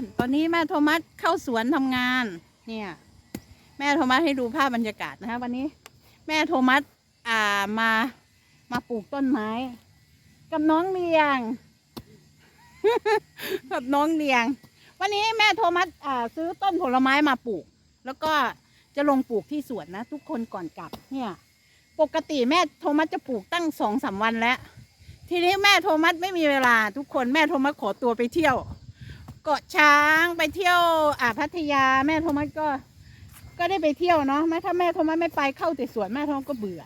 น ตอนนี้แม่โทมัสเข้าสวนทำงาน เนี่ย แม่โทมัสให้ดูภาพบรรยากาศนะคะวันนี้ แม่โทมัสอ่ามามาปลูกต้นไม้ กับน้องเลียง กับน้องเลียง วันนี้แม่โทมัสอ่าซื้อต้นผลไม้มาปลูก แล้วก็จะลงปลูกที่สวนนะ ทุกคนก่อนกลับ เนี่ย ปกติแม่โทมัสจะปลูกตั้งสองสามวันแล้ว ทีนี้แม่โทมัสไม่มีเวลาทุกคนแม่โทมัสขอตัวไปเที่ยว เกาะช้างไปเที่ยวอ่าพัทยาแม่โทมัสก็ ก็ได้ไปเที่ยวเนาะแม่ถ้าแม่โทมัสไม่ไปเข้าแต่สวนแม่โทมัสก็เบื่อ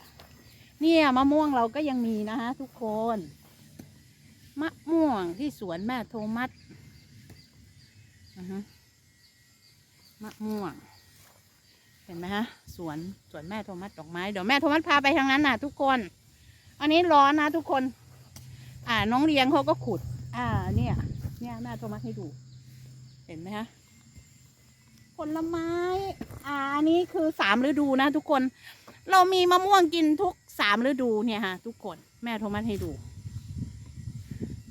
เนี่ยมะม่วงเราก็ยังมีนะฮะทุกคนมะม่วงที่สวนแม่โทมัสมะม่วง เห็นไหมฮะสวนสวนแม่โทมัสดอกไม้เดี๋ยวแม่โทมัสพาไปทางนั้นน่ะ ทุกคน อันนี้ร้อนนะทุกคน อ่าน้องเลี้ยงเขาก็ขุด อ่าเนี่ย เนี่ยแม่โทมัสให้ดู ห็นไหมฮะผลไม้อ่าอันนี้คือสามฤดูนะทุกคน เรามีมะม่วงกินทุกสามฤดูเนี่ยฮะ ทุกคนแม่โทมัสให้ดู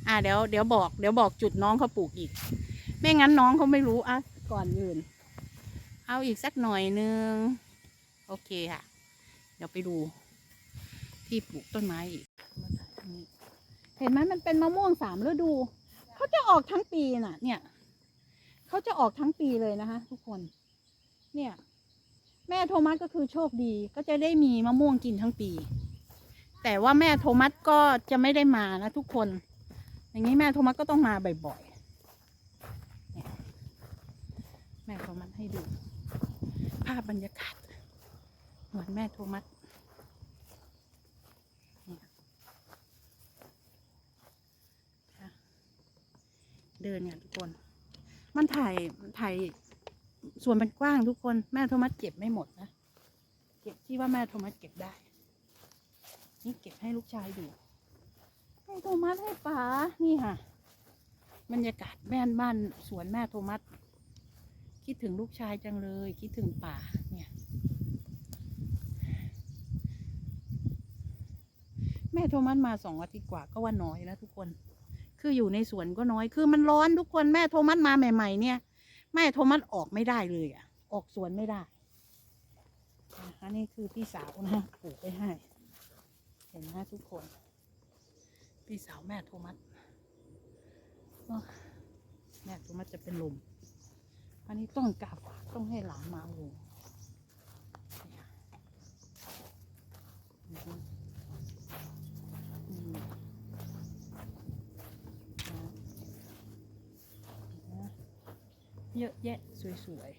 อ่าเดี๋ยวเดี๋ยวบอกเดี๋ยวบอกจุดน้องเขาปลูกอีก ไม่งั้นน้องเขาไม่รู้อะก่อนอื่น เอาอีกสักหน่อยนึง โอเคค่ะ เดี๋ยวไปดู ที่ปลูกต้นไม้อีกเห็นไหมมันเป็นมะม่วงสามฤดู เขาจะออกทั้งปีน่ะ เนี่ย เขาจะออกทั้งปีเลยนะคะ ทุกคน เนี่ย แม่โทมัสก็คือโชคดีก็จะได้มีมะม่วงกินทั้งปี แต่ว่าแม่โทมัสก็จะไม่ได้มานะทุกคน อย่างนี้แม่โทมัสก็ต้องมาบ่อยๆแม่โทมัสให้ดู ภาพบรรยากาศเหมือนแม่โทมัสเนี่ยค่ะเดินเนี่ยทุกคน มันถ่ายถ่ายส่วนเป็นกว้างทุกคนแม่โทมัสเก็บไม่หมดนะ เก็บที่ว่าแม่โทมัสเก็บได้ นี่เก็บให้ลูกชายดูให้โทมัสให้ป๋านี่ค่ะบรรยากาศแม่นบ้านสวนแม่โทมัสคิดถึงลูกชายจังเลย คิดถึงป่าเนี่ย แม่โทมัสมาสองอาทิตย์กว่าก็ว่าน้อยแล้วทุกคน คืออยู่ในสวนก็น้อย คือมันร้อนทุกคนแม่โทมัสมาใหม่ ๆ เนี่ย แม่โทมัสออกไม่ได้เลยอะ ออกสวนไม่ได้อันนี้คือพี่สาวนะปลูกไปให้ เห็นไหมทุกคน พี่สาวแม่โทมัสแม่โทมัสจะเป็นลม อันนี้ต้องกราบต้องให้หลานมาเอาลงเนี่ยอือฮึอืมนะ เยอะแยะสวย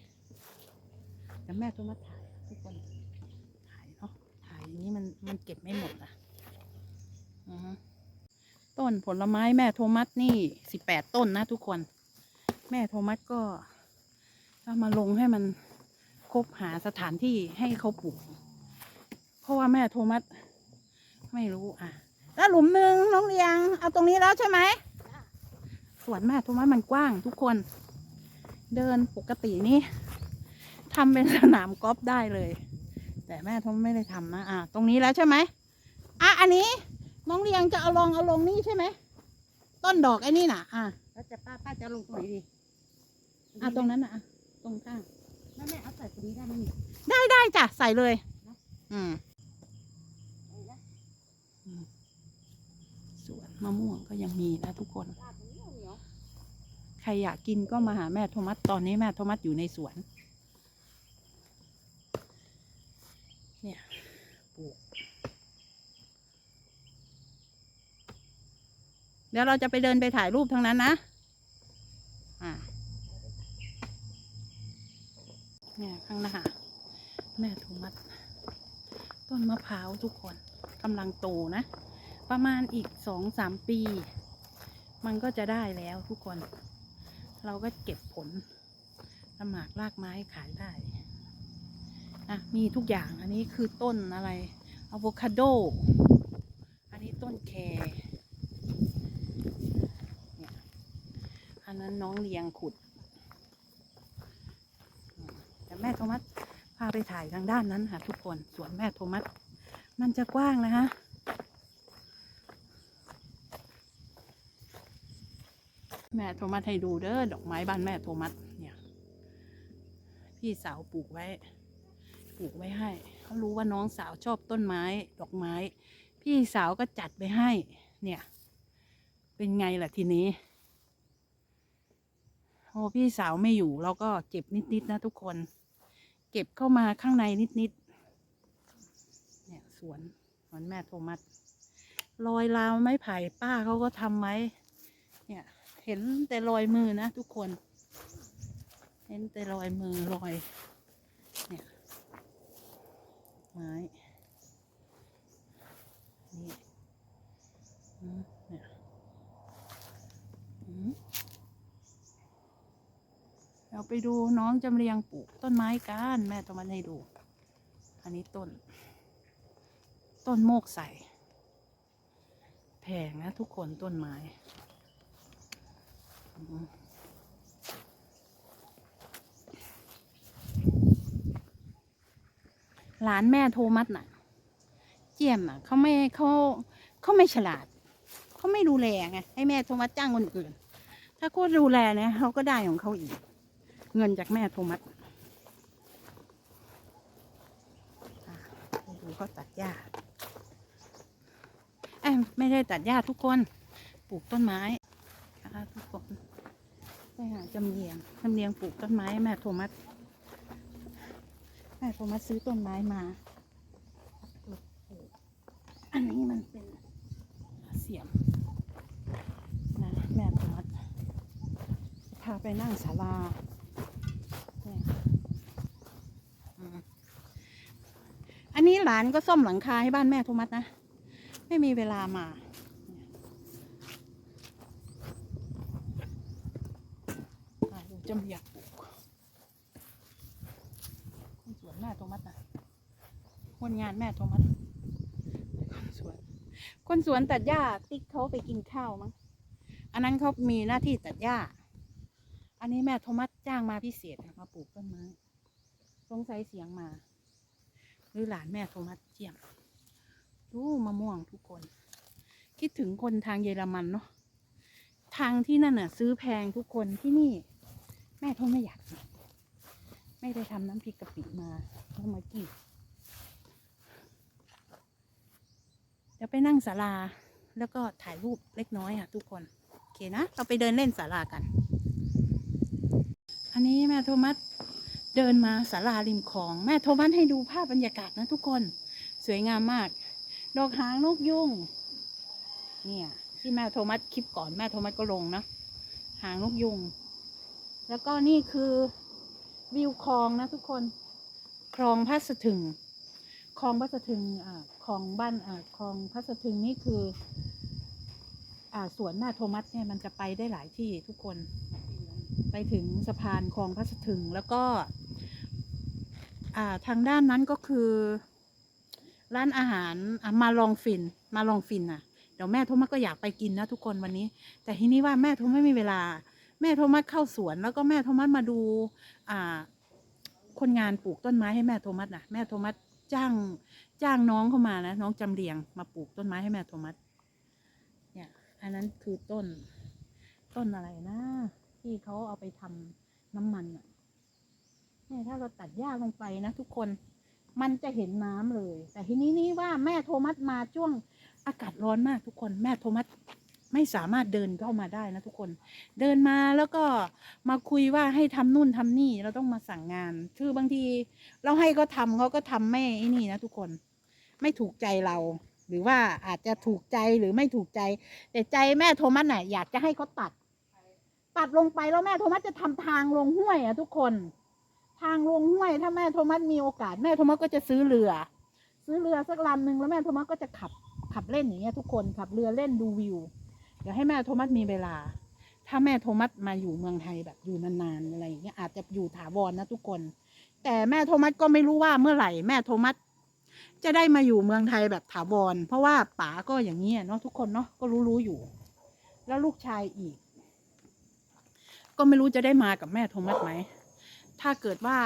ๆแต่แม่โทมัสถ่ายทุกคนถ่ายเนาะถ่ายอย่างนี้มันมันเก็บไม่หมดอะอือฮึต้นผลไม้แม่โทมัสนี่สิบแปดต้นนะทุกคน แม่โทมัสก็เอามาลงให้มันครบหาสถานที่ให้เขาปลูก เพราะว่าแม่โทมัสไม่รู้อะ แล้วหลุมหนึ่งน้องเลียง เอาตรงนี้แล้วใช่ไหมสวนแม่โทมัสมันกว้างทุกคน เดินปกตินี่ทำเป็นสนามกอล์ฟได้เลย แต่แม่โทมัสไม่ได้ทำนะอะตรงนี้แล้วใช่ไหมอะอันนี้น้องเลียงจะเอาลองเอาลงนี่ใช่ไหมต้นดอกไอ้นี่น่ะ อะแล้วจะป้าป้าจะลงตรงไหนดีอะตรงนั้นน่ะอะตรงข้างแม่แม่เอาใส่ตรงนี้ได้ไหมนี่ได้ได้จ้ะใส่เลย อืมเอาละสวนมะม่วงก็ยังมีนะทุกคน ใครอยากกินก็มาหาแม่โทมัสตอนนี้แม่โทมัสอยู่ในสวน เนี่ยปลูกเดี๋ยวเราจะไปเดินไปถ่ายรูปทั้งนั้นนะ อ่า เนี่ยข้างหน้าแม่โทมัสต้นมะพร้าวทุกคนกำลังโตนะ ประมาณอีกสองสามปี มันก็จะได้แล้วทุกคน เราก็เก็บผลน้ำหมากรากไม้ขายได้อะมีทุกอย่างอันนี้คือต้นอะไรอะโวคาโด อันนี้ต้นแครอันนั้นน้องเลียงขุด แต่แม่โทมัสพาไปถ่ายทางด้านนั้นค่ะทุกคน สวนแม่โทมัสมันจะกว้างนะคะ แม่โทมัสให้ดูเด้อดอกไม้บ้านแม่โทมัสเนี่ย พี่สาวปลูกไว้ ปลูกไว้ให้เขารู้ว่าน้องสาวชอบต้นไม้ ดอกไม้ พี่สาวก็จัดไปให้ เนี่ย เป็นไงล่ะทีนี้โอ้พี่สาวไม่อยู่เราก็เก็บนิดๆนะทุกคน เก็บเข้ามาข้างในนิดๆเนี่ยสวนสวนแม่โทมัสรอยราวไม้ไผ่ป้าเขาก็ทำไว้ เห็นแต่รอยมือนะทุกคน เห็นแต่รอยมือรอยเนี่ยไม้นี่เนี่ยเราไปดูน้องจำเรียงปลูกต้นไม้กันแม่ต้องมาให้ดู อันนี้ต้น ต้นโมกใสแพงนะทุกคนต้นไม้ หลานแม่โทมัสน่ะ เจียมอะเขาไม่เขาเขาไม่ฉลาด เขาไม่ดูแลไงให้แม่โทมัสจ้างคนอื่น ถ้าเขาดูแลเนี่ยเขาก็ได้ของเขาอีก เงินจากแม่โทมัสดูเขาตัดหญ้าเอ้ไม่ได้ตัดหญ้าทุกคน ปลูกต้นไม้นะคะทุกคนไปหา จำเรียงจำเรียงปลูกต้นไม้แม่โทมัสแม่โทมัสซื้อต้นไม้มา อันนี้มันเป็นเสียมนะแม่โทมัสพาไปนั่งศาลาอันนี้หลานก็ซ่อมหลังคาให้บ้านแม่โทมัสนะ ไม่มีเวลามา อะดูจำเรียกปลูกคนสวนแม่โทมัสนะคนงานแม่โทมัสคนสวน คนสวนตัดหญ้าติ๊กเขาไปกินข้าวมั้งอันนั้นเขามีหน้าที่ตัดหญ้า อันนี้แม่โทมัสจ้างมาพิเศษค่ะมาปลูกต้นไม้สงสัยเสียงมา หรือหลานแม่โทมัสเจียมดูมะม่วงทุกคน คิดถึงคนทางเยอรมันเนาะทางที่นั่นน่ะ ซื้อแพงทุกคนที่นี่ แม่ทนไม่อยากกินไม่ได้ทำน้ำพริกกะปิมาต้องมากินเดี๋ยวไปนั่งศาลาแล้วก็ถ่ายรูปเล็กน้อยอะทุกคน โอเคนะ เราไปเดินเล่นศาลากัน อันนี้แม่โทมัสเดินมาศาลาริมคลอง แม่โทมัสให้ดูภาพบรรยากาศนะทุกคน สวยงามมาก ดอกหางนกยุงเนี่ย ที่แม่โทมัสคลิปก่อนแม่โทมัสก็ลงนะ หางนกยุง แล้วก็นี่คือวิวคลองนะทุกคนคลองพัสถึงคลองพัสถึงอ่าคลองบ้านอ่าคลองพัสถึงนี่คือ อ่าสวนแม่โทมัสเนี่ยมันจะไปได้หลายที่ทุกคน ไปถึงสะพานคลองพัสถึงแล้วก็ อ่าทางด้านนั้นก็คือ ร้านอาหารอะมาลองฟินมาลองฟินน่ะเดี๋ยวแม่โทมัสก็อยากไปกินนะทุกคนวันนี้ แต่ทีนี้ว่าแม่โทมัสไม่มีเวลา แม่โทมัสเข้าสวนแล้วก็แม่โทมัสมาดูอ่าคนงานปลูกต้นไม้ให้แม่โทมัสนะแม่โทมัสจ้างจ้างน้องเข้ามานะน้องจำเรียงมาปลูกต้นไม้ให้แม่โทมัสเนี่ยอันนั้นคือต้นต้นอะไรนะที่เขาเอาไปทำน้ำมันอะเนี่ยถ้าเราตัดหญ้าลงไปนะทุกคนมันจะเห็นน้ำเลย แต่ทีนี้นี่ว่าแม่โทมัสมาช่วงอากาศร้อนมากทุกคนแม่โทมัส ไม่สามารถเดินเข้ามาได้นะทุกคน เดินมาแล้วก็มาคุยว่าให้ทำนู่นทำนี่เราต้องมาสั่งงาน คือบางทีเราให้เขาทำเขาก็ทำไม่ไอ้นี่นะทุกคน ไม่ถูกใจเรา หรือว่าอาจจะถูกใจหรือไม่ถูกใจ แต่ใจแม่โทมัสน่ะอยากจะให้เขาตัด ตัดลงไปแล้วแม่โทมัสจะทำทางลงห้วยอะทุกคน ทางลงห้วยถ้าแม่โทมัสมีโอกาส แม่โทมัสก็จะซื้อเรือ ซื้อเรือสักลำหนึ่งแล้วแม่โทมัสก็จะขับขับเล่นอย่างเงี้ยทุกคนขับเรือเล่นดูวิว เดี๋ยวให้แม่โทมัสมีเวลา ถ้าแม่โทมัสมาอยู่เมืองไทยแบบอยู่นานๆอะไรอย่างเงี้ยอาจจะอยู่ถาวรนะทุกคน แต่แม่โทมัสก็ไม่รู้ว่าเมื่อไหร่แม่โทมัสจะได้มาอยู่เมืองไทยแบบถาวร เพราะว่าป๋าก็อย่างนี้ยเนาะทุกคนเนาะก็รู้ๆอยู่ แล้วลูกชายอีก ก็ไม่รู้จะได้มากับแม่โทมัสไหมถ้าเกิดว่า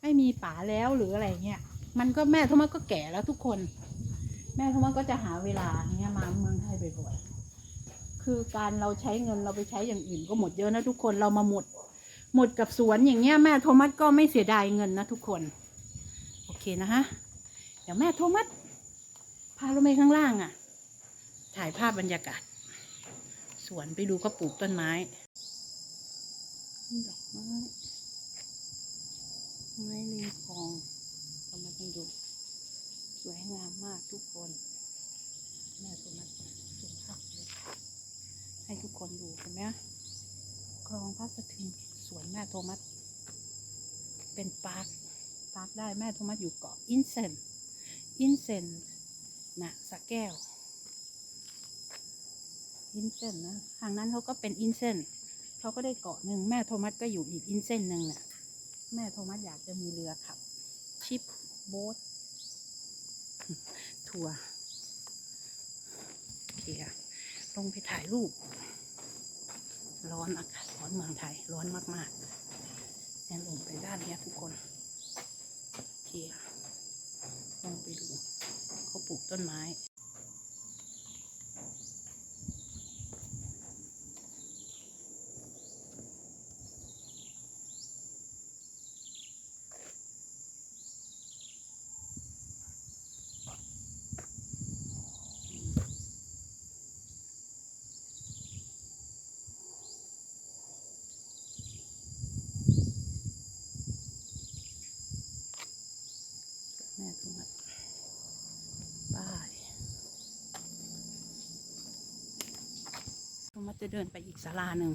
ไม่มีป๋าแล้วหรืออะไรเงี้ยมันก็แม่โทมัสก็แก่แล้วทุกคน แม่โทมัสก็จะหาเวลาเนี้ยมาเมือง คือการเราใช้เงินเราไปใช้อย่างอื่นก็หมดเยอะนะทุกคนเรามาหมด หมดกับสวนอย่างเงี้ยแม่โทมัสก็ไม่เสียดายเงินนะทุกคน โอเคนะฮะเดี๋ยวแม่โทมัสพาลงไปข้างล่างอะ่ะ ถ่ายภาพบรรยากาศ สวนไปดูเขาปลูกต้นไม้ดอกไม้ไม้ริมคลองเรามาดูสวยงามมากทุกคนแม่โทมัส ให้ทุกคนดูเห็นไหมคลองพระสะทึงสวนแม่โทมัสเป็นปาร์คปาร์คได้แม่โทมัสอยู่เกาะอินเซนอินเซนนะสะแก้ว อินเซนนะทางนั้นเขาก็เป็นอินเซนเขาก็ได้เกาะหนึ่งแม่โทมัสก็อยู่อีกอินเซนหนึ่งน่ะแม่โทมัสอยากจะมีเรือขับ ชิปโบ๊ททัวร์โอเคค่ะ ลงไปถ่ายรูป ร้อนอากาศร้อนเมืองไทย ร้อนมากๆเนี่ยลงไปด้านนี้ทุกคนเคค่ะลงไปดู เขาปลูกต้นไม้ แม่โทมัสป้ายโท มัสจะเดินไปอีกศาลาหนึ่ง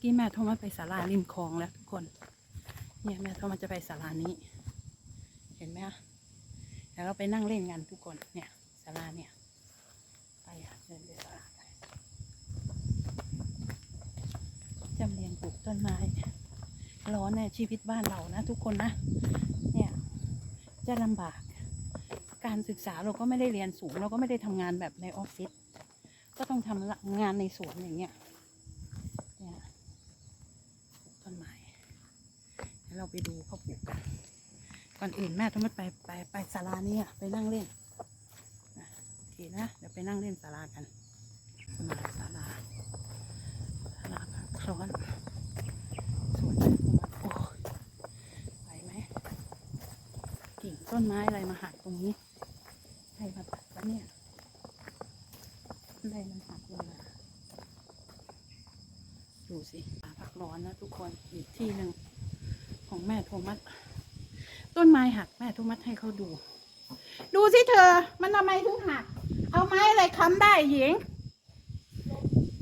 กี้แม่โทมัสไปศาลาริมคลองแล้วทุกคน เนี่ยแม่โทมัสจะไปศาลานี้ เห็นไหมคะแล้วเราไปนั่งเล่นกันทุกคน เนี่ยศาลาเนี่ย ไปเดินไปศาลาจำเรียงปลูกต้นไม้ ร้อนในชีวิตบ้านเรานะ ทุกคนนะ เนี่ยจะลำบาก การศึกษาเราก็ไม่ได้เรียนสูง เราก็ไม่ได้ทำงานแบบในออฟฟิศ ก็ต้องทำงานในสวนอย่างเงี้ยเนี่ยต้นไม้เดี๋ยวเราไปดูเขาปลูกกัน ก่อนอื่นแม่ต้องไปไปไปศาลานี้ไปนั่งเล่นโอเคนะ เดี๋ยวไปนั่งเล่นศาลากันมาศาลาศาลาพักร้อนสวนโอ้ไหวไหมกิ่งต้นไม้อะไรมาหักตรงนี้ใครมาตัดวะเนี่ย ไรมันหักลงมาดูสิป่าพักร้อนนะทุกคนอีกที่หนึ่งของแม่โทมัสต้นไม้หักแม่โทมัสให้เขาดู ดูสิเธอ มันทำไมถึงหัก เอาไม้อะไรค้ำได้หญิง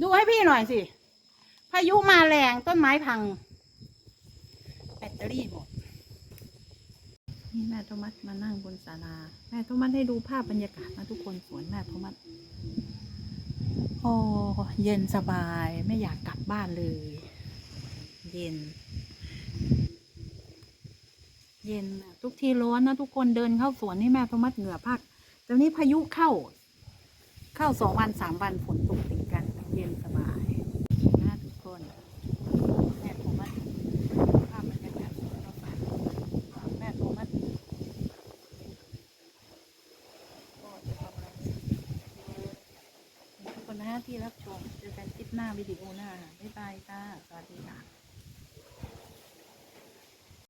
ดูให้พี่หน่อยสิ พายุมาแรงต้นไม้พัง แบตเตอรี่หมดนี่แม่โทมัสมานั่งบนศาลา แม่โทมัสให้ดูภาพบรรยากาศนะทุกคนสวนแม่โทมัส โอ้เย็นสบายไม่อยากกลับบ้านเลย เย็น เย็นทุกทีร้อนนะทุกคนเดินเข้าสวนนี่แม่โทมัดเหงื่อพักแต่นี้พายุเข้า เข้าสองวันสามวันฝนตกติดกัน เย็นสบายนะทุกคนแม่โทมัสภาพบรรยากาศสวนเราฝากแม่โทมัสก็จะประมาณนี้ขอบคุณนะที่รับชมเจอกันคลิปหน้า วิดีโอ